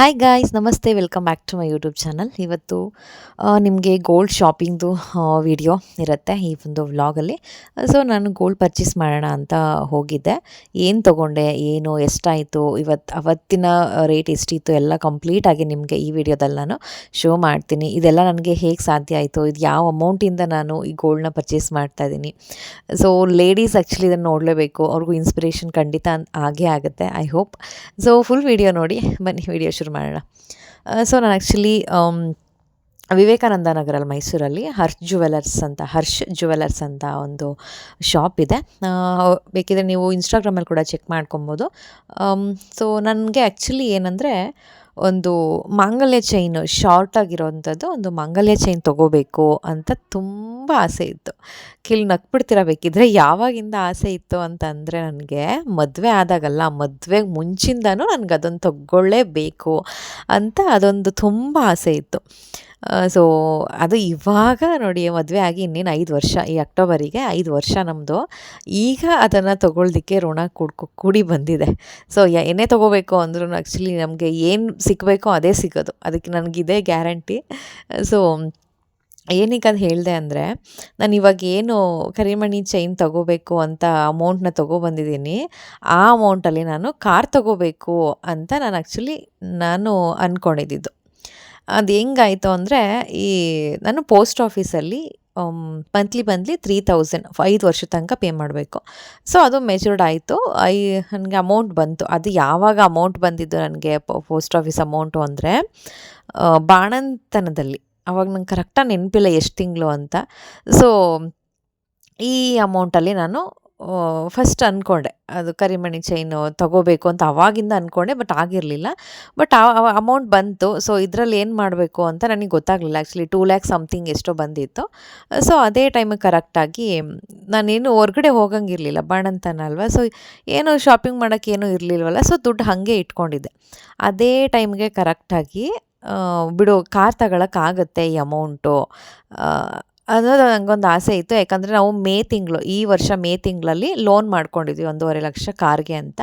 Hi guys namaste welcome back to my YouTube channel ಇವತ್ತು ನಿಮಗೆ gold ಶಾಪಿಂಗ್ದು video ಇರುತ್ತೆ ಈ ಒಂದು ವ್ಲಾಗಲ್ಲಿ ಸೊ ನಾನು ಗೋಲ್ಡ್ ಪರ್ಚೇಸ್ ಮಾಡೋಣ ಅಂತ ಹೋಗಿದ್ದೆ. ಏನು ತೊಗೊಂಡೆ, ಏನು, ಎಷ್ಟಾಯಿತು ಇವತ್ತು ಅವತ್ತಿನ ರೇಟ್ ಎಷ್ಟಿತ್ತು, ಎಲ್ಲ ಕಂಪ್ಲೀಟಾಗಿ ನಿಮಗೆ ಈ ವಿಡಿಯೋದಲ್ಲಿ ನಾನು ಶೋ ಮಾಡ್ತೀನಿ. ಇದೆಲ್ಲ ನನಗೆ ಹೇಗೆ ಸಾಧ್ಯ ಆಯಿತು, ಇದು ಯಾವ ಅಮೌಂಟಿಂದ ನಾನು ಈ ಗೋಲ್ಡ್ನ ಪರ್ಚೇಸ್ ಮಾಡ್ತಾ ಇದ್ದೀನಿ ಸೊ ಲೇಡೀಸ್ ಆ್ಯಕ್ಚುಲಿ ಇದನ್ನು ನೋಡಲೇಬೇಕು, ಅವ್ರಿಗೂ ಇನ್ಸ್ಪಿರೇಷನ್ ಖಂಡಿತ ಆಗೇ ಆಗುತ್ತೆ I hope so full video ನೋಡಿ, ಬನ್ನಿ ವಿಡಿಯೋ ಶುರು ಮಾಡೋಣ. ಸೊ ನಾನು ಆ್ಯಕ್ಚುಲಿ ವಿವೇಕಾನಂದ ನಗರಲ್ಲಿ ಮೈಸೂರಲ್ಲಿ ಹರ್ಷ್ ಜುವೆಲರ್ಸ್ ಅಂತ, ಹರ್ಷ್ ಜುವೆಲರ್ಸ್ ಅಂತ ಒಂದು ಶಾಪ್ ಇದೆ. ಬೇಕಿದ್ರೆ ನೀವು ಇನ್ಸ್ಟಾಗ್ರಾಮಲ್ಲಿ ಕೂಡ ಚೆಕ್ ಮಾಡ್ಕೊಬೋದು. ಸೊ ನನಗೆ ಆ್ಯಕ್ಚುಲಿ ಏನಂದರೆ ಒಂದು ಮಾಂಗಲ್ಯ ಚೈನು ಶಾರ್ಟ್ ಆಗಿರೋವಂಥದ್ದು ಒಂದು ಮಾಂಗಲ್ಯ ಚೈನ್ ತೊಗೋಬೇಕು ಅಂತ ತುಂಬ ಆಸೆ ಇತ್ತು. ಕಿಲ್ ನಕ್ಬಿಡ್ತಿರಬೇಕಿದ್ರೆ ಯಾವಾಗಿಂದ ಆಸೆ ಇತ್ತು ಅಂತಂದರೆ ನನಗೆ ಮದುವೆ ಆದಾಗಲ್ಲ ಮದುವೆಗೆ ಮುಂಚಿಂದನೂ ನನಗೆ ಅದೊಂದು ತಗೊಳ್ಳೇಬೇಕು ಅಂತ ಅದೊಂದು ತುಂಬ ಆಸೆ ಇತ್ತು. ಸೊ ಅದು ಇವಾಗ ನೋಡಿ ಮದುವೆ ಆಗಿ ಇನ್ನೇನು ಐದು ವರ್ಷ, ಈ ಅಕ್ಟೋಬರಿಗೆ ಐದು ವರ್ಷ ನಮ್ಮದು ಈಗ ಅದನ್ನು ತೊಗೊಳ್ದಿಕ್ಕೆ ಋಣ ಕೂಡ್ಕೊ ಕೂಡಿ ಬಂದಿದೆ. ಸೊ ಏನೇ ತೊಗೋಬೇಕು ಅಂದ್ರೂ ಆ್ಯಕ್ಚುಲಿ ನಮಗೆ ಏನು ಸಿಗಬೇಕೋ ಅದೇ ಸಿಗೋದು. ಅದಕ್ಕೆ ನನಗಿದೆ ಗ್ಯಾರಂಟಿ. ಸೊ ಏನಕ್ಕೆ ಅದು ಹೇಳಿದೆ ಅಂದರೆ, ನಾನು ಇವಾಗ ಏನು ಕರಿಮಣಿ ಚೈನ್ ತೊಗೋಬೇಕು ಅಂತ ಅಮೌಂಟ್ನ ತೊಗೊಬಂದಿದ್ದೀನಿ ಆ ಅಮೌಂಟಲ್ಲಿ ನಾನು ಕಾರ್ ತೊಗೋಬೇಕು ಅಂತ ನಾನು ಆ್ಯಕ್ಚುಲಿ ನಾನು ಅಂದ್ಕೊಂಡಿದ್ದಿದ್ದು ಅದು ಹೆಂಗಾಯಿತು ಅಂದರೆ ಈ ನಾನು ಪೋಸ್ಟ್ ಆಫೀಸಲ್ಲಿ ಮಂತ್ಲಿ ಮಂತ್ಲಿ ತ್ರೀ ತೌಸಂಡ್ ಐದು ವರ್ಷದ ತನಕ ಪೇ ಮಾಡಬೇಕು. ಸೊ ಅದು ಮೆಚೂರ್ಡ್ ಆಯಿತು. ಐ, ನನಗೆ ಅಮೌಂಟ್ ಬಂತು. ಅದು ಯಾವಾಗ ಅಮೌಂಟ್ ಬಂದಿದ್ದು ನನಗೆ ಪೋಸ್ಟ್ ಆಫೀಸ್ ಅಮೌಂಟು ಅಂದರೆ ಬಾಣಂತನದಲ್ಲಿ. ಅವಾಗ ನಂಗೆ ಕರೆಕ್ಟಾಗಿ ನೆನಪಿಲ್ಲ ಎಷ್ಟು ತಿಂಗಳು ಅಂತ. ಸೊ ಈ ಅಮೌಂಟಲ್ಲಿ ನಾನು ಫಸ್ಟ್ ಅಂದ್ಕೊಂಡೆ ಅದು ಕರಿಮಣಿ ಚೈನು ತಗೋಬೇಕು ಅಂತ ಅವಾಗಿಂದ ಅಂದ್ಕೊಂಡೆ ಬಟ್ ಆಗಿರಲಿಲ್ಲ. ಬಟ್ ಆ ಅಮೌಂಟ್ ಬಂತು. ಸೊ ಇದರಲ್ಲಿ ಏನು ಮಾಡಬೇಕು ಅಂತ ನನಗೆ ಗೊತ್ತಾಗಲಿಲ್ಲ. ಆ್ಯಕ್ಚುಲಿ ಟೂ ಲ್ಯಾಕ್ ಸಮಥಿಂಗ್ ಎಷ್ಟೋ ಬಂದಿತ್ತು. ಸೊ ಅದೇ ಟೈಮಿಗೆ ಕರೆಕ್ಟಾಗಿ ನಾನೇನು ಹೊರಗಡೆ ಹೋಗಂಗಿರಲಿಲ್ಲ. ಬಾಣಂತನ ಅಲ್ವಾ? ಸೊ ಏನು ಶಾಪಿಂಗ್ ಮಾಡೋಕ್ಕೆ ಏನೂ ಇರಲಿಲ್ವಲ್ಲ? ಸೊ ದುಡ್ಡು ಹಾಗೆ ಇಟ್ಕೊಂಡಿದ್ದೆ. ಅದೇ ಟೈಮ್ಗೆ ಕರೆಕ್ಟಾಗಿ ಬಿಡು, ಕಾರ್ ತಗೊಳಕ್ಕಾಗತ್ತೆ ಈ ಅಮೌಂಟು ಅನ್ನೋದು ನನಗೊಂದು ಆಸೆ ಇತ್ತು. ಯಾಕಂದರೆ ನಾವು ಮೇ ತಿಂಗಳು, ಈ ವರ್ಷ ಮೇ ತಿಂಗಳಲ್ಲಿ ಲೋನ್ ಮಾಡ್ಕೊಂಡಿದ್ವಿ ಒಂದೂವರೆ ಲಕ್ಷ ಕಾರ್ಗೆ ಅಂತ.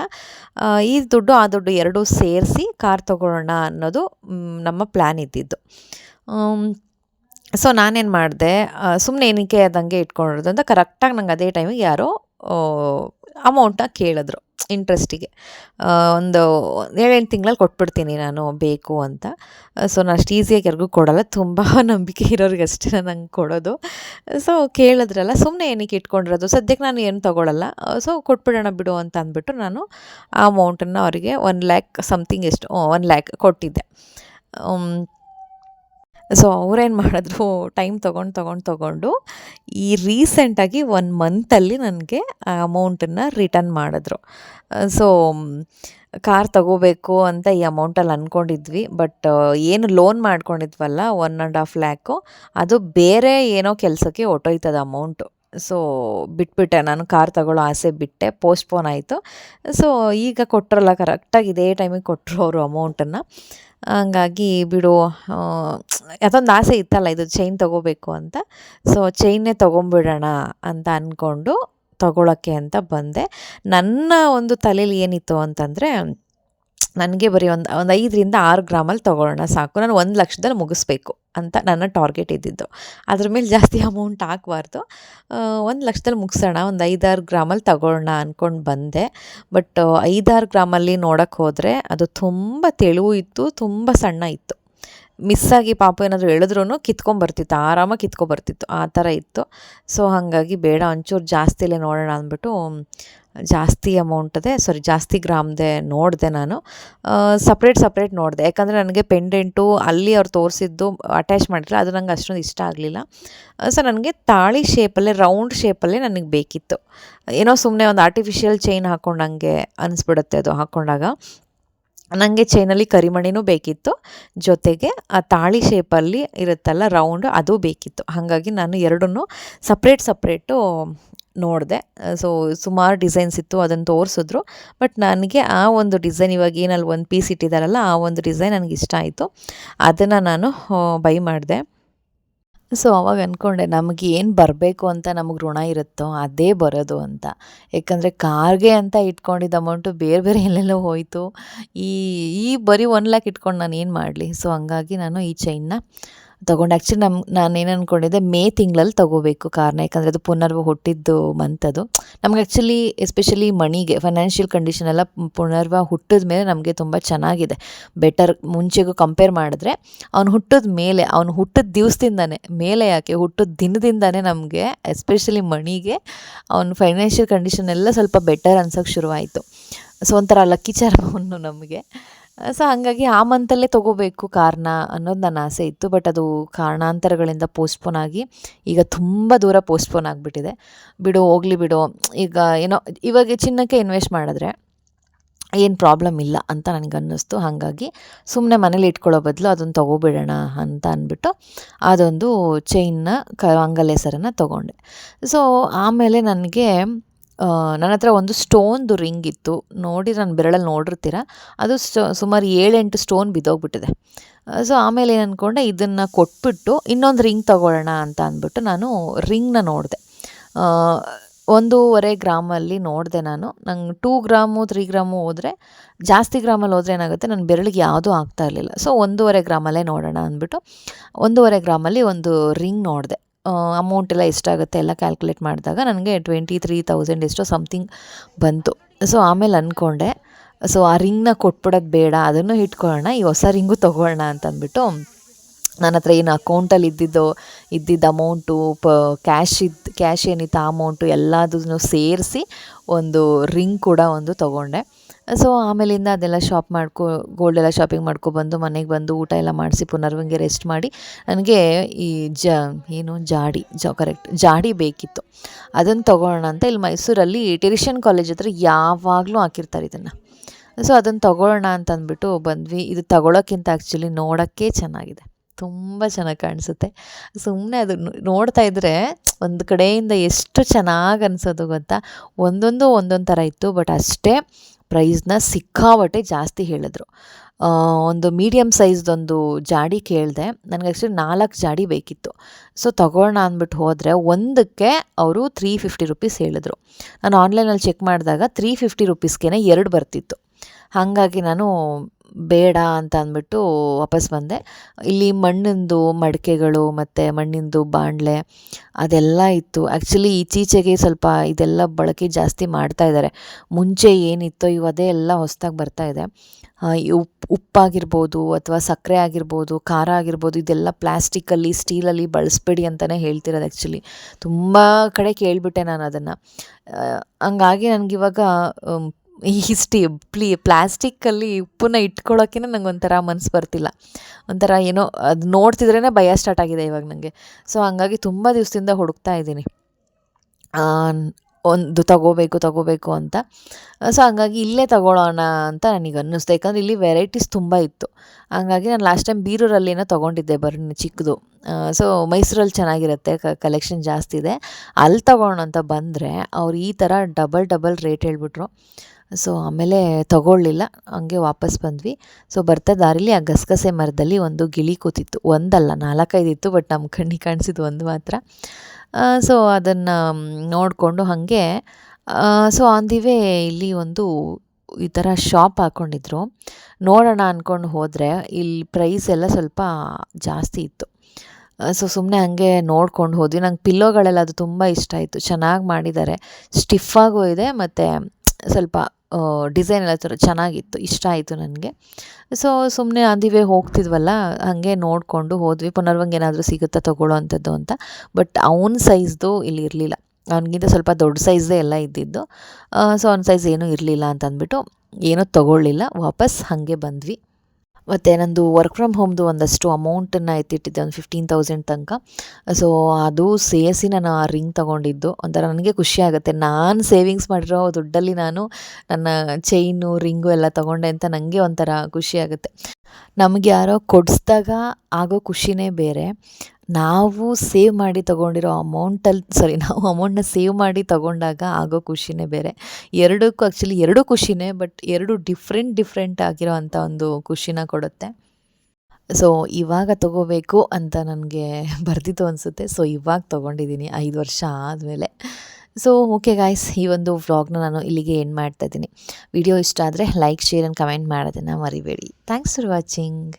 ಈ ದುಡ್ಡು, ಆ ದುಡ್ಡು ಎರಡೂ ಸೇರಿಸಿ ಕಾರ್ ತೊಗೊಳ್ಳೋಣ ಅನ್ನೋದು ನಮ್ಮ ಪ್ಲ್ಯಾನ್ ಇದ್ದಿದ್ದು. ಸೊ ನಾನೇನು ಮಾಡಿದೆ ಸುಮ್ಮನೆ ಏನಕ್ಕೆ ಅದಂಗೆ ಇಟ್ಕೊಂಡಿರೋದು ಅಂತ ಕರೆಕ್ಟಾಗಿ ನಂಗೆ ಅದೇ ಟೈಮಿಗೆ ಯಾರೋ ಅಮೌಂಟನ್ನ ಕೇಳಿದ್ರು ಇಂಟ್ರೆಸ್ಟಿಗೆ ಒಂದು ಏಳೆಂಟು ತಿಂಗಳಲ್ಲಿ ಕೊಟ್ಬಿಡ್ತೀನಿ ನಾನು, ಬೇಕು ಅಂತ. ಸೊ ನಾನು ಅಷ್ಟು ಈಸಿಯಾಗಿ ಯಾರಿಗೂ ಕೊಡೋಲ್ಲ, ತುಂಬ ನಂಬಿಕೆ ಇರೋರಿಗೆ ಅಷ್ಟೇ ನಂಗೆ ಕೊಡೋದು. ಸೊ ಕೇಳಿದ್ರಲ್ಲ ಸುಮ್ಮನೆ ಏನಕ್ಕೆ ಇಟ್ಕೊಂಡಿರೋದು? ಸದ್ಯಕ್ಕೆ ನಾನು ಏನು ತೊಗೊಳಲ್ಲ. ಸೊ ಕೊಟ್ಬಿಡೋಣ ಬಿಡು ಅಂತ ಅಂದ್ಬಿಟ್ಟು ನಾನು ಆ ಅಮೌಂಟನ್ನು ಅವರಿಗೆ ಒನ್ ಲ್ಯಾಕ್ ಸಮಥಿಂಗ್ ಎಷ್ಟು ಒನ್ ಲ್ಯಾಕ್ ಕೊಟ್ಟಿದ್ದೆ. ಸೊ ಅವ್ರೇನು ಮಾಡಿದ್ರು ಟೈಮ್ ತೊಗೊಂಡು ತೊಗೊಂಡು ತೊಗೊಂಡು ಈ ರೀಸೆಂಟಾಗಿ ಒನ್ ಮಂತಲ್ಲಿ ನನಗೆ ಆ ಅಮೌಂಟನ್ನು ರಿಟರ್ನ್ ಮಾಡಿದ್ರು. ಸೊ ಕಾರ್ ತಗೋಬೇಕು ಅಂತ ಈ ಅಮೌಂಟಲ್ಲಿ ಅಂದ್ಕೊಂಡಿದ್ವಿ ಬಟ್ ಏನು ಲೋನ್ ಮಾಡ್ಕೊಂಡಿದ್ವಲ್ಲ ಒನ್ ಆ್ಯಂಡ್ ಹಾಫ್ ಲ್ಯಾಕು ಅದು ಬೇರೆ ಏನೋ ಕೆಲಸಕ್ಕೆ ಹೊಟ್ಟೋಯ್ತದ ಅಮೌಂಟು ಸೊ ಬಿಟ್ಬಿಟ್ಟೆ. ನಾನು ಕಾರ್ ತಗೊಳ್ಳೋ ಆಸೆ ಬಿಟ್ಟೆ. ಪೋಸ್ಟ್ಪೋನ್ ಆಯಿತು. ಸೊ ಈಗ ಕೊಟ್ಟರಲ್ಲ ಕರೆಕ್ಟಾಗಿ ಇದೇ ಟೈಮಿಗೆ ಕೊಟ್ಟರು ಅವರು ಅಮೌಂಟನ್ನು ಹಂಗಾಗಿ ಬಿಡು ಅದೊಂದು ಆಸೆ ಇತ್ತಲ್ಲ, ಇದು ಚೈನ್ ತೊಗೋಬೇಕು ಅಂತ. ಸೊ ಚೈನ್ನೇ ತೊಗೊಂಬಿಡೋಣ ಅಂತ ಅಂದ್ಕೊಂಡು ತಗೊಳ್ಳೋಕ್ಕೆ ಅಂತ ಬಂದೆ. ನನ್ನ ಒಂದು ತಲೆಯಲ್ಲಿ ಏನಿತ್ತು ಅಂತಂದರೆ ನನಗೆ ಬರೀ ಒಂದು ಒಂದು ಐದರಿಂದ ಆರು ಗ್ರಾಮಲ್ಲಿ ತೊಗೊಳ್ಳೋಣ ಸಾಕು. ನಾನು ಒಂದು ಲಕ್ಷದಲ್ಲಿ ಮುಗಿಸ್ಬೇಕು ಅಂತ ನನ್ನ ಟಾರ್ಗೆಟ್ ಇದ್ದಿದ್ದು. ಅದ್ರ ಮೇಲೆ ಜಾಸ್ತಿ ಅಮೌಂಟ್ ಹಾಕಬಾರ್ದು. ಒಂದು ಲಕ್ಷದಲ್ಲಿ ಮುಗಿಸೋಣ, ಒಂದು ಐದಾರು ಗ್ರಾಮಲ್ಲಿ ತಗೊಳ್ಳೋಣ ಅಂದ್ಕೊಂಡು ಬಂದೆ. ಬಟ್ ಐದಾರು ಗ್ರಾಮಲ್ಲಿ ನೋಡೋಕ್ಕೆ ಹೋದರೆ ಅದು ತುಂಬ ತೆಳುವು ಇತ್ತು, ತುಂಬ ಸಣ್ಣ ಇತ್ತು. ಮಿಸ್ಸಾಗಿ ಪಾಪ ಏನಾದರೂ ಎಳೆದ್ರೂ ಕಿತ್ಕೊಂಬರ್ತಿತ್ತು, ಆರಾಮಾಗಿ ಕಿತ್ಕೊಬರ್ತಿತ್ತು, ಆ ಥರ ಇತ್ತು. ಸೊ ಹಾಗಾಗಿ ಬೇಡ, ಒಂಚೂರು ಜಾಸ್ತಿಲೇ ನೋಡೋಣ ಅಂದ್ಬಿಟ್ಟು, ಜಾಸ್ತಿ ಅಮೌಂಟ್ ಅದೇ ಸಾರಿ ಜಾಸ್ತಿ ಗ್ರಾಮ್ದೆ ನೋಡಿದೆ ನಾನು. ಸಪ್ರೇಟ್ ಸಪ್ರೇಟ್ ನೋಡಿದೆ. ಯಾಕಂದರೆ ನನಗೆ ಪೆಂಡೆಂಟು ಅಲ್ಲಿ ಅವ್ರು ತೋರಿಸಿದ್ದು ಅಟ್ಯಾಚ್ ಮಾಡಿದ್ರೆ ಅದು ನಂಗೆ ಅಷ್ಟೊಂದು ಇಷ್ಟ ಆಗಲಿಲ್ಲ. ಸೊ ನನಗೆ ತಾಳಿ ಶೇಪಲ್ಲೇ ರೌಂಡ್ ಶೇಪಲ್ಲೇ ನನಗೆ ಬೇಕಿತ್ತು. ಏನೋ ಸುಮ್ಮನೆ ಒಂದು ಆರ್ಟಿಫಿಷಿಯಲ್ ಚೈನ್ ಹಾಕ್ಕೊಂಡಂಗೆ ಅನಿಸ್ಬಿಡುತ್ತೆ ಅದು ಹಾಕ್ಕೊಂಡಾಗ ನನಗೆ ಚೈನಲ್ಲಿ ಕರಿಮಣಿನೂ ಬೇಕಿತ್ತು. ಜೊತೆಗೆ ಆ ತಾಳಿ ಶೇಪಲ್ಲಿ ಇರುತ್ತಲ್ಲ ರೌಂಡ್ ಅದು ಬೇಕಿತ್ತು. ಹಾಗಾಗಿ ನಾನು ಎರಡನ್ನೂ ಸಪ್ರೇಟ್ ಸಪ್ರೇಟು ನೋಡಿದೆ. ಸೊ ಸುಮಾರು ಡಿಸೈನ್ಸ್ ಇತ್ತು ಅದನ್ನು ತೋರಿಸಿದ್ರು. ಬಟ್ ನನಗೆ ಆ ಒಂದು ಡಿಸೈನ್ ಇವಾಗ ಏನಲ್ಲಿ ಒಂದು ಪೀಸ್ ಇಟ್ಟಿದ್ದಾರಲ್ಲ ಆ ಒಂದು ಡಿಸೈನ್ ನನಗೆ ಇಷ್ಟ ಆಯಿತು. ಅದನ್ನು ನಾನು ಬೈ ಮಾಡಿದೆ. ಸೊ ಅವಾಗ ಅಂದ್ಕೊಂಡೆ ನಮಗೆ ಏನು ಬರಬೇಕು ಅಂತ ನಮಗೆ ಋಣ ಇರುತ್ತೋ ಅದೇ ಬರೋದು ಅಂತ. ಯಾಕಂದರೆ ಕಾರ್ಗೆ ಅಂತ ಇಟ್ಕೊಂಡಿದ್ದ ಅಮೌಂಟು ಬೇರೆ ಬೇರೆ ಎಲ್ಲೆಲ್ಲೋ ಹೋಯಿತು. ಈ ಈ ಬರೀ ಒನ್ ಲ್ಯಾಕ್ ಇಟ್ಕೊಂಡು ನಾನು ಏನು ಮಾಡಲಿ? ಸೊ ಹಂಗಾಗಿ ನಾನು ಈ ಚೈನ್ನ ತೊಗೊಂಡೆ ಆ್ಯಕ್ಚುಲಿ ನಮ್ಮ ನಾನು ಏನು ಅಂದ್ಕೊಂಡಿದ್ದೆ ಮೇ ತಿಂಗಳಲ್ಲಿ ತೊಗೋಬೇಕು ಕಾರ್ನ ಯಾಕಂದರೆ ಅದು ಪುನರ್ವ, ಹುಟ್ಟಿದ್ದು ಮಂತ್ ಅದು. ನಮ್ಗೆ ಆ್ಯಕ್ಚುಲಿ ಎಸ್ಪೆಷಲಿ ಮಣಿಗೆ ಫೈನಾನ್ಷಿಯಲ್ ಕಂಡೀಷನ್ ಎಲ್ಲ ಪುನರ್ವ ಹುಟ್ಟಿದ ಮೇಲೆ ನಮಗೆ ತುಂಬ ಚೆನ್ನಾಗಿದೆ. ಬೆಟರ್ ಮುಂಚೆಗೂ ಕಂಪೇರ್ ಮಾಡಿದ್ರೆ, ಅವ್ನು ಹುಟ್ಟಿದ ಮೇಲೆ, ಅವ್ನು ಹುಟ್ಟಿದ ದಿವಸದಿಂದನೇ, ಮೇಲೆ ಯಾಕೆ, ಹುಟ್ಟಿದ ದಿನದಿಂದನೇ ನಮಗೆ ಎಸ್ಪೆಷಲಿ ಮಣಿಗೆ, ಅವ್ನ ಫೈನಾನ್ಷಿಯಲ್ ಕಂಡೀಷನ್ ಎಲ್ಲ ಸ್ವಲ್ಪ ಬೆಟರ್ ಅನ್ಸೋಕ್ಕೆ ಶುರುವಾಯಿತು. ಸೊ, ಒಂಥರ ಲಕ್ಕಿ ಚಾರ್ಮವನ್ನು ನಮಗೆ. ಸೊ ಹಾಗಾಗಿ ಆ ಮಂತಲ್ಲೇ ತೊಗೋಬೇಕು ಕಾರ್ನ ಅನ್ನೋದು ನನ್ನ ಆಸೆ ಇತ್ತು. ಬಟ್ ಅದು ಕಾರಣಾಂತರಗಳಿಂದ ಪೋಸ್ಟ್ಪೋನ್ ಆಗಿ ಈಗ ತುಂಬ ದೂರ ಪೋಸ್ಟ್ಪೋನ್ ಆಗಿಬಿಟ್ಟಿದೆ. ಬಿಡು, ಹೋಗ್ಲಿ ಬಿಡು. ಈಗ ಏನೋ ಇವಾಗ ಚಿನ್ನಕ್ಕೆ ಇನ್ವೆಸ್ಟ್ ಮಾಡಿದ್ರೆ ಏನು ಪ್ರಾಬ್ಲಮ್ ಇಲ್ಲ ಅಂತ ನನಗೆ ಅನ್ನಿಸ್ತು ಹಾಗಾಗಿ ಸುಮ್ಮನೆ ಮನೇಲಿ ಇಟ್ಕೊಳ್ಳೋ ಬದಲು ಅದನ್ನು ತೊಗೊಬಿಡೋಣ ಅಂತ ಅಂದ್ಬಿಟ್ಟು ಅದೊಂದು ಚೈನ್ನ ಕ ಅಂಗಲ್ ಹೆಸರನ್ನು ತೊಗೊಂಡೆ. ಸೊ ಆಮೇಲೆ ನನಗೆ ನನ್ನ ಹತ್ರ ಒಂದು ಸ್ಟೋನ್ದು ರಿಂಗ್ ಇತ್ತು. ನೋಡಿ, ನಾನು ಬೆರಳಲ್ಲಿ ನೋಡಿರ್ತೀರ? ಅದು ಸುಮಾರು ಏಳೆಂಟು ಸ್ಟೋನ್ ಬಿದ್ದೋಗ್ಬಿಟ್ಟಿದೆ. ಸೊ ಆಮೇಲೆ ಏನು ಅಂದ್ಕೊಂಡೆ ಇದನ್ನು ಕೊಟ್ಬಿಟ್ಟು ಇನ್ನೊಂದು ರಿಂಗ್ ತೊಗೊಳ್ಳೋಣ ಅಂತ ಅಂದ್ಬಿಟ್ಟು ನಾನು ರಿಂಗ್ನ ನೋಡಿದೆ. ಒಂದೂವರೆ ಗ್ರಾಮಲ್ಲಿ ನೋಡಿದೆ ನಾನು. ನಂಗೆ ಟೂ ಗ್ರಾಮು, ತ್ರೀ ಗ್ರಾಮು ಹೋದರೆ, ಜಾಸ್ತಿ ಗ್ರಾಮಲ್ಲಿ ಹೋದರೆ ಏನಾಗುತ್ತೆ ನನ್ನ ಬೆರಳಿಗೆ ಯಾವುದೂ ಆಗ್ತಾ ಇರಲಿಲ್ಲ. ಸೊ ಒಂದೂವರೆ ಗ್ರಾಮಲ್ಲೇ ನೋಡೋಣ ಅಂದ್ಬಿಟ್ಟು, ಒಂದೂವರೆ ಗ್ರಾಮಲ್ಲಿ ಒಂದು ರಿಂಗ್ ನೋಡಿದೆ. ಅಮೌಂಟ್ ಎಲ್ಲ ಎಷ್ಟಾಗುತ್ತೆ ಎಲ್ಲ ಕ್ಯಾಲ್ಕುಲೇಟ್ ಮಾಡಿದಾಗ ನನಗೆ ಟ್ವೆಂಟಿ ತ್ರೀ ತೌಸಂಡ್ ಎಷ್ಟೋ ಸಮಥಿಂಗ್ ಬಂತು. ಸೊ ಆಮೇಲೆ ಅಂದ್ಕೊಂಡೆ ಸೊ ಆ ರಿಂಗ್ನ ಕೊಟ್ಬಿಡೋದು ಬೇಡ, ಅದನ್ನು ಇಟ್ಕೊಳ್ಳೋಣ, ಈ ಹೊಸ ರಿಂಗು ತೊಗೊಳ್ಳೋಣ ಅಂತಂದ್ಬಿಟ್ಟು ನನ್ನ ಹತ್ರ ಏನು ಅಕೌಂಟಲ್ಲಿ ಇದ್ದಿದ್ದು, ಇದ್ದಿದ್ದ ಅಮೌಂಟು ಪ ಕ್ಯಾಶ್ ಇದ್ದು ಕ್ಯಾಶ್ ಏನಿತ್ತು ಆ ಅಮೌಂಟು ಎಲ್ಲದನ್ನು ಸೇರಿಸಿ ಒಂದು ರಿಂಗ್ ಕೂಡ ಒಂದು ತೊಗೊಂಡೆ. ಸೊ ಆಮೇಲಿಂದ ಅದೆಲ್ಲ ಶಾಪ್ ಮಾಡ್ಕೊ ಗೋಲ್ಡ್ ಎಲ್ಲ ಶಾಪಿಂಗ್ ಮಾಡ್ಕೊಬಂದು ಮನೆಗೆ ಬಂದು ಊಟ ಎಲ್ಲ ಮಾಡಿಸಿ ಪುನರ್ವಂಗೆ ರೆಸ್ಟ್ ಮಾಡಿ ನನಗೆ ಈ ಜ, ಏನು ಜಾಡಿ, ಜ ಕರೆಕ್ಟ್ ಜಾಡಿ ಬೇಕಿತ್ತು. ಅದನ್ನು ತೊಗೊಳ್ಳೋಣ ಅಂತ ಇಲ್ಲಿ ಮೈಸೂರಲ್ಲಿ ಟೆರಿಷನ್ ಕಾಲೇಜ್ ಹತ್ರ ಯಾವಾಗಲೂ ಹಾಕಿರ್ತಾರೆ ಇದನ್ನು. ಸೊ ಅದನ್ನು ತೊಗೊಳ್ಳೋಣ ಅಂತ ಅಂದ್ಬಿಟ್ಟು ಬಂದ್ವಿ. ಇದು ತಗೊಳ್ಳೋಕ್ಕಿಂತ ಆ್ಯಕ್ಚುಲಿ ನೋಡೋಕ್ಕೆ ಚೆನ್ನಾಗಿದೆ. ತುಂಬ ಚೆನ್ನಾಗಿ ಕಾಣಿಸುತ್ತೆ. ಸುಮ್ಮನೆ ಅದು ನೋಡ್ತಾ ಇದ್ದರೆ ಒಂದು ಕಡೆಯಿಂದ ಎಷ್ಟು ಚೆನ್ನಾಗಿ ಅನಿಸೋದು ಗೊತ್ತಾ? ಒಂದೊಂದು ಒಂದೊಂದು ಥರ ಇತ್ತು ಬಟ್ ಅಷ್ಟೇ ಪ್ರೈಸ್ನ ಸಿಕ್ಕಾಪಟ್ಟೆ ಜಾಸ್ತಿ ಹೇಳಿದ್ರು. ಒಂದು ಮೀಡಿಯಮ್ ಸೈಜ್ದೊಂದು ಜಾಡಿ ಕೇಳಿದೆ, ನನಗೆ ಆ್ಯಕ್ಚುಲಿ ನಾಲ್ಕು ಜಾಡಿ ಬೇಕಿತ್ತು. ಸೊ ತೊಗೊಳ್ಳೋಣ ಅಂದ್ಬಿಟ್ಟು ಹೋದರೆ ಒಂದಕ್ಕೆ ಅವರು ತ್ರೀ ಫಿಫ್ಟಿ ರುಪೀಸ್ ಹೇಳಿದ್ರು. ನಾನು ಆನ್ಲೈನಲ್ಲಿ ಚೆಕ್ ಮಾಡಿದಾಗ ತ್ರೀ ಫಿಫ್ಟಿ ರುಪೀಸ್ಗೆ ಎರಡು ಬರ್ತಿತ್ತು. ಹಾಗಾಗಿ ನಾನು ಬೇಡ ಅಂತ ಅಂದ್ಬಿಟ್ಟು ವಾಪಸ್ ಬಂದೆ. ಇಲ್ಲಿ ಮಣ್ಣಿಂದು ಮಡಿಕೆಗಳು ಮತ್ತು ಮಣ್ಣಿಂದು ಬಾಣಲೆ ಅದೆಲ್ಲ ಇತ್ತು. ಆ್ಯಕ್ಚುಲಿ ಇತ್ತೀಚೆಗೆ ಸ್ವಲ್ಪ ಇದೆಲ್ಲ ಬಳಕೆ ಜಾಸ್ತಿ ಮಾಡ್ತಾ ಇದ್ದಾರೆ. ಮುಂಚೆ ಏನಿತ್ತೋ ಇವು ಅದೇ ಎಲ್ಲ ಹೊಸ್ದಾಗಿ ಬರ್ತಾ ಇದೆ. ಉಪ್ಪು ಉಪ್ಪಾಗಿರ್ಬೋದು ಅಥವಾ ಸಕ್ಕರೆ ಆಗಿರ್ಬೋದು, ಖಾರ ಆಗಿರ್ಬೋದು, ಇದೆಲ್ಲ ಪ್ಲ್ಯಾಸ್ಟಿಕ್ಕಲ್ಲಿ ಸ್ಟೀಲಲ್ಲಿ ಬಳಸಬೇಡಿ ಅಂತಲೇ ಹೇಳ್ತಿರೋದು ಆ್ಯಕ್ಚುಲಿ ತುಂಬ ಕಡೆ ಕೇಳಿಬಿಟ್ಟೆ ನಾನು ಅದನ್ನು. ಹಂಗಾಗಿ ನನಗಿವಾಗ ಈ ಹಿಸ್ಟಿ ಪ್ಲೀ ಪ್ಲಾಸ್ಟಿಕ್ಕಲ್ಲಿ ಉಪ್ಪನ್ನ ಇಟ್ಕೊಳ್ಳೋಕೆ ನಂಗೆ ಒಂಥರ ಮನಸ್ಸು ಬರ್ತಿಲ್ಲ. ಒಂಥರ ಏನೋ ಅದು ನೋಡ್ತಿದ್ರೇ ಭಯ ಸ್ಟಾರ್ಟ್ ಆಗಿದೆ ಇವಾಗ ನನಗೆ ಸೊ ಹಂಗಾಗಿ ತುಂಬ ದಿವಸದಿಂದ ಹುಡುಕ್ತಾ ಇದ್ದೀನಿ. ಒಂದು ತಗೋಬೇಕು ತಗೋಬೇಕು ಅಂತ. ಸೊ ಹಂಗಾಗಿ ಇಲ್ಲೇ ತಗೊಳ್ಳೋಣ ಅಂತ ನನಗೆ ಅನ್ನಿಸ್ತು. ಯಾಕಂದರೆ ಇಲ್ಲಿ ವೆರೈಟೀಸ್ ತುಂಬ ಇತ್ತು. ಹಂಗಾಗಿ ನಾನು ಲಾಸ್ಟ್ ಟೈಮ್ ಬೀರೂರಲ್ಲಿ ಏನೋ ತೊಗೊಂಡಿದ್ದೆ ಬರೀ ಚಿಕ್ಕದು ಸೊ ಮೈಸೂರಲ್ಲಿ ಚೆನ್ನಾಗಿರುತ್ತೆ ಕಲೆಕ್ಷನ್ ಜಾಸ್ತಿ ಇದೆ. ಅಲ್ಲಿ ತಗೊಳ್ಳೋಣ ಅಂತ ಬಂದರೆ ಅವ್ರು ಈ ಥರ ಡಬಲ್ ಡಬಲ್ ರೇಟ್ ಹೇಳ್ಬಿಟ್ರು. ಸೊ ಆಮೇಲೆ ತಗೊಳ್ಳಿಲ್ಲ. ಹಂಗೆ ವಾಪಸ್ ಬಂದ್ವಿ. ಸೊ ಬರ್ತಾ ದಾರಿಲಿ ಆ ಗಸಗಸೆ ಮರದಲ್ಲಿ ಒಂದು ಗಿಳಿ ಕೂತಿತ್ತು. ಒಂದಲ್ಲ, ನಾಲ್ಕೈದು ಇತ್ತು ಬಟ್ ನಮ್ಮ ಕಣ್ಣಿಗೆ ಕಾಣಿಸಿದ್ದು ಒಂದು ಮಾತ್ರ. ಸೊ ಅದನ್ನು ನೋಡಿಕೊಂಡು ಹಾಗೆ ಸೊ ಆನ್ ದಿ ವೇ ಇಲ್ಲಿ ಒಂದು ಈ ಥರ ಶಾಪ್ ಹಾಕ್ಕೊಂಡಿದ್ರು ನೋಡೋಣ ಅಂದ್ಕೊಂಡು ಹೋದರೆ ಇಲ್ಲಿ ಪ್ರೈಸ್ ಎಲ್ಲ ಸ್ವಲ್ಪ ಜಾಸ್ತಿ ಇತ್ತು. ಸೊ ಸುಮ್ಮನೆ ಹಂಗೆ ನೋಡ್ಕೊಂಡು ಹೋದ್ವಿ. ನಂಗೆ ಪಿಲ್ಲೋಗಳೆಲ್ಲ ಅದು ತುಂಬ ಇಷ್ಟ ಆಯಿತು. ಚೆನ್ನಾಗಿ ಮಾಡಿದ್ದಾರೆ. ಸ್ಟಿಫಾಗೂ ಇದೆ, ಮತ್ತು ಸ್ವಲ್ಪ ಡಿಸೈನ್ ಎಲ್ಲ ಥರ ಚೆನ್ನಾಗಿತ್ತು, ಇಷ್ಟ ಆಯಿತು ನನಗೆ. ಸೊ ಸುಮ್ಮನೆ ಅಂದಿವೆ ಹೋಗ್ತಿದ್ವಲ್ಲ, ಹಾಗೆ ನೋಡಿಕೊಂಡು ಹೋದ್ವಿ. ಪುನರ್ವಂಗೆ ಏನಾದರೂ ಸಿಗುತ್ತಾ ತೊಗೊಳ್ಳೋ ಅಂಥದ್ದು ಅಂತ. ಬಟ್ ಅವನ ಸೈಜ್ದು ಇಲ್ಲಿ ಇರಲಿಲ್ಲ. ಅವನಿಗಿಂತ ಸ್ವಲ್ಪ ದೊಡ್ಡ ಸೈಜ್ದೇ ಎಲ್ಲ ಇದ್ದಿದ್ದು. ಸೊ ಅವ್ನ ಸೈಜ್ ಏನೂ ಇರಲಿಲ್ಲ ಅಂತ ಅಂದ್ಬಿಟ್ಟು ಏನೂ ತೊಗೊಳ್ಳಿಲ್ಲ. ವಾಪಸ್ ಹಾಗೆ ಬಂದ್ವಿ. ಮತ್ತು ನಂದು ವರ್ಕ್ ಫ್ರಮ್ ಹೋಮ್ದು ಒಂದಷ್ಟು ಅಮೌಂಟನ್ನು ಎತ್ತಿಟ್ಟಿದ್ದೆ, ಒಂದು ಫಿಫ್ಟೀನ್ ತೌಸಂಡ್ ತನಕ. ಸೊ ಅದು ಸೇರಿಸಿ ನಾನು ಆ ರಿಂಗ್ ತೊಗೊಂಡಿದ್ದು. ಒಂಥರ ನನಗೆ ಖುಷಿ ಆಗುತ್ತೆ. ನಾನು ಸೇವಿಂಗ್ಸ್ ಮಾಡಿರೋ ದುಡ್ಡಲ್ಲಿ ನಾನು ನನ್ನ ಚೈನು ರಿಂಗು ಎಲ್ಲ ತೊಗೊಂಡೆ ಅಂತ ನನಗೆ ಒಂಥರ ಖುಷಿ ಆಗುತ್ತೆ. ನಮಗೆ ಯಾರೋ ಕೊಡಿಸ್ದಾಗ ಆಗೋ ಖುಷಿನೇ ಬೇರೆ. ನಾವು ಸೇವ್ ಮಾಡಿ ತೊಗೊಂಡಿರೋ ಅಮೌಂಟಲ್ಲಿ ಸಾರಿ ನಾವು ಅಮೌಂಟನ್ನ ಸೇವ್ ಮಾಡಿ ತೊಗೊಂಡಾಗ ಆಗೋ ಖುಷಿನೇ ಬೇರೆ. ಎರಡಕ್ಕೂ ಆ್ಯಕ್ಚುಲಿ ಎರಡೂ ಖುಷಿನೇ ಬಟ್ ಎರಡು ಡಿಫ್ರೆಂಟ್ ಡಿಫ್ರೆಂಟ್ ಆಗಿರೋ ಅಂಥ ಒಂದು ಖುಷಿನ ಕೊಡುತ್ತೆ. ಸೊ ಇವಾಗ ತಗೋಬೇಕು ಅಂತ ನನಗೆ ಬರ್ದಿತ್ತು ಅನಿಸುತ್ತೆ. ಸೊ ಇವಾಗ ತೊಗೊಂಡಿದ್ದೀನಿ, ಐದು ವರ್ಷ ಆದಮೇಲೆ. ಸೊ ಓಕೆ ಗಾಯ್ಸ್ ಈ ಒಂದು ವ್ಲಾಗ್ನ ನಾನು ಇಲ್ಲಿಗೆ ಎಂಡ್ ಮಾಡ್ತಾ ಇದ್ದೀನಿ. ವಿಡಿಯೋ ಇಷ್ಟ ಆದರೆ ಲೈಕ್ ಶೇರ್ ಆ್ಯಂಡ್ ಕಮೆಂಟ್ ಮಾಡೋದನ್ನು ಮರಿಬೇಡಿ. Thanks for watching